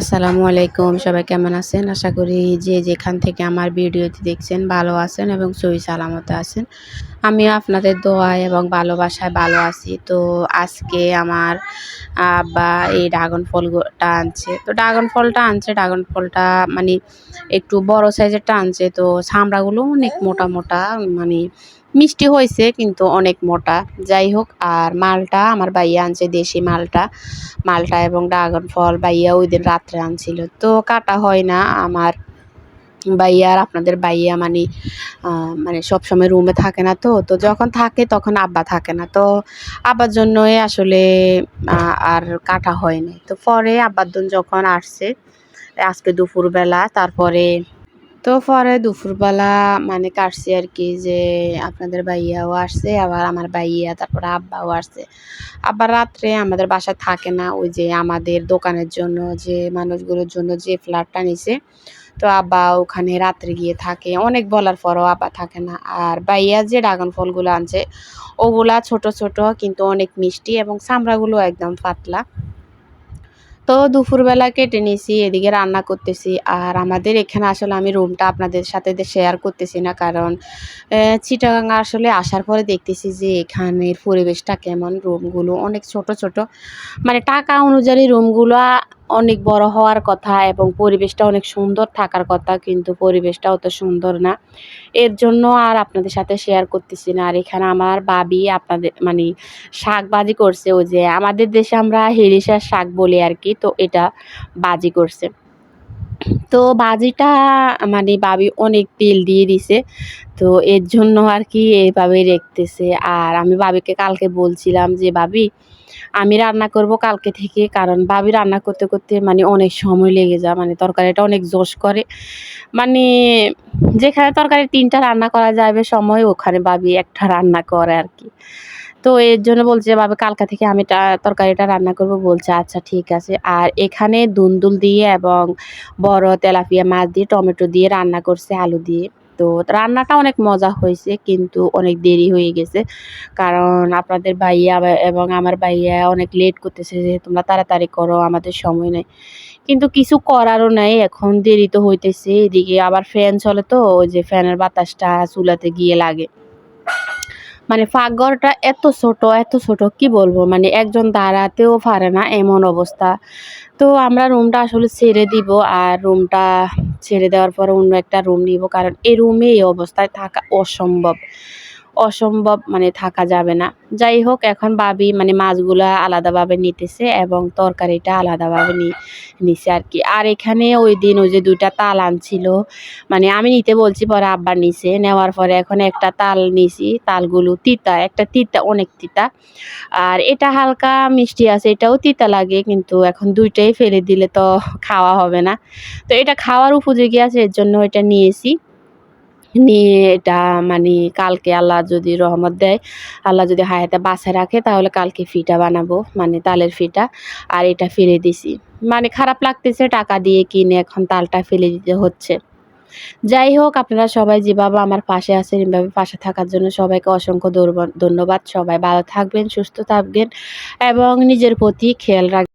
আসসালামু আলাইকুম, সবাই কেমন আছেন? আশা করি যে যেখান থেকে আমার ভিডিওটি দেখছেন ভালো আছেন এবং সহি সালামতে আছেন। আমিও আপনাদের দোয়ায় এবং ভালোবাসায় ভালো আছি। তো আজকে আমার আব্বা এই ড্রাগন ফলটা আনছে। তো ড্রাগন ফলটা আনছে ড্রাগন ফলটা মানে একটু বড় সাইজেরটা আনছে। তো চামড়াগুলো অনেক মোটা মোটা মানে মিষ্টি হয়েছে, কিন্তু অনেক মোটা। যাই হোক, আর মালটা আমার বাইয়া আনছে, দেশি মালটা। মালটা এবং ড্রাগন ফল বাইয়া ওই দিন রাত্রে আনছিল। তো কাটা হয় না আমার বাইয়া আর আপনাদের ভাইয়া মানে মানে সবসময় রুমে থাকে না তো। তো যখন থাকে তখন আব্বা থাকে না। তো আব্বার জন্যই আসলে আর কাটা হয়নি তো পরে আব্বার দিন যখন আসছে, আজকে দুপুরবেলা, তারপরে তো পরে দুপুরবেলা মানে কাটছি আর কি যে আপনাদের ভাইয়াও আসছে, আবার আমার ভাইয়া, তারপরে আব্বাও আসছে। আবার রাত্রে আমাদের বাসায় থাকে না, ওই যে আমাদের দোকানের জন্য যে মানুষগুলোর জন্য যে ফ্ল্যাটটা নিছে। তো আব্বা ওখানে রাত্রে গিয়ে থাকে, অনেক বলার পরও আব্বা থাকে না। আর বাইয়া যে ড্রাগন ফলগুলো আনছে, ওগুলা ছোট ছোট কিন্তু অনেক মিষ্টি এবং চামড়াগুলো একদম পাতলা। তো দুপুরবেলা কেটে নিয়েছি এদিকে রান্না করতেছি। আর আমাদের এখানে আসলে আমি রুমটা আপনাদের সাথে শেয়ার করতেছি না, কারণ চিটাগাঙ্গা আসলে আসার পরে দেখতেছি যে এখানের পরিবেশটা কেমন। রুমগুলো অনেক ছোট ছোট। মানে টাকা অনুযায়ী রুমগুলো অনেক বড় হওয়ার কথা এবং পরিবেশটা অনেক সুন্দর থাকার কথা, কিন্তু পরিবেশটা অত সুন্দর না। এর জন্য আর আপনাদের সাথে শেয়ার করতেছি না। আর এখানে আমার বাবি আপনাদের মানে শাক বাজি করছে ও যে আমাদের দেশে আমরা হেরিসার শাক বলি আর কি, তো এটা বাজি করছে। তো বাজিটা মানে বাবি অনেক তেল দিয়ে দিছে। তো এর জন্য আর কি এইভাবে রেখতেছে। আর আমি বাবিকে কালকে বলছিলাম যে, বাবি, আমি রান্না করব কালকে থেকে। কারণ ভাবি রান্না করতে করতে মানে অনেক সময় লেগে যায়। মানে তরকারিটা অনেক জোশ করে। মানে যেখানে তরকারি তিনটা রান্না করা যাবে, সময় ওখানে ভাবি একটা রান্না করে আর কি। তো এর জন্য বলছে বাবা, কালকা থেকে আমি তরকারিটা রান্না করব। বলছে আচ্ছা ঠিক আছে। আর এখানে দুন্দুল দিয়ে এবং বড় তেলাপিয়া মাছ দিয়ে, টমেটো দিয়ে রান্না করছে আলু দিয়ে। তো রান্নাটা অনেক মজা হয়েছে, কিন্তু অনেক দেরি হয়ে গেছে। কারণ আপনাদের ভাইয়া এবং আমার ভাইয়া অনেক লেট করতেছে যে, তোমরা তাড়াতাড়ি করো, আমাদের সময় নেই। কিন্তু কিছু করারও নাই, এখন দেরি তো হইতেছে। এদিকে আবার ফ্যান চলে তো, ওই যে ফ্যানের বাতাসটা চুলাতে গিয়ে লাগে। মানে ফাঁকঘরটা এত ছোট এত ছোট, কি বলব? মানে একজন দাঁড়াতেও পারে না এমন অবস্থা। তো আমরা রুমটা আসলে ছেড়ে দিব আর রুমটা ছেড়ে দেওয়ার পর অন্য একটা রুম নিব, কারণ এই রুমে এই অবস্থায় থাকা অসম্ভব। অসম্ভব মানে থাকা যাবে না। যাই হোক, এখন বাবি মানে মাছগুলা আলাদাভাবে নিতেছে এবং তরকারিটা আলাদাভাবে নিছে আর কি আর এখানে ওই দিন ওই যে দুইটা তাল আনছিল মানে আমি নিতে বলছি, পরে আব্বা নিছে। নেওয়ার পরে এখন একটা তাল নিছি, তালগুলো তিতা, একটা তিতা, অনেক তিতা। আর এটা হালকা মিষ্টি আছে, এটাও তিতা লাগে, কিন্তু এখন দুইটাই ফেলে দিলে তো খাওয়া হবে না। তো এটা খাওয়ার উপযোগী আছে, এর জন্য এটা নিয়েছি। নিয়ে এটা মানে কালকে আল্লাহ যদি রহমত দেয়, আল্লাহ যদি হায়াতে বাসে রাখে, তাহলে কালকে ফিটা বানাবো মানে তালের ফিটা, আর এটা ফেলে দিছি। মানে খারাপ লাগতেছে, টাকা দিয়ে কিনে এখন তালটা ফেলে দিতে হচ্ছে। যাই হোক, আপনারা সবাই যেভাবে আমার পাশে আছেন, এভাবে পাশে থাকার জন্য সবাইকে অসংখ্য ধন্যবাদ। সবাই ভালো থাকবেন, সুস্থ থাকবেন, এবং নিজের প্রতি খেয়াল রাখবেন।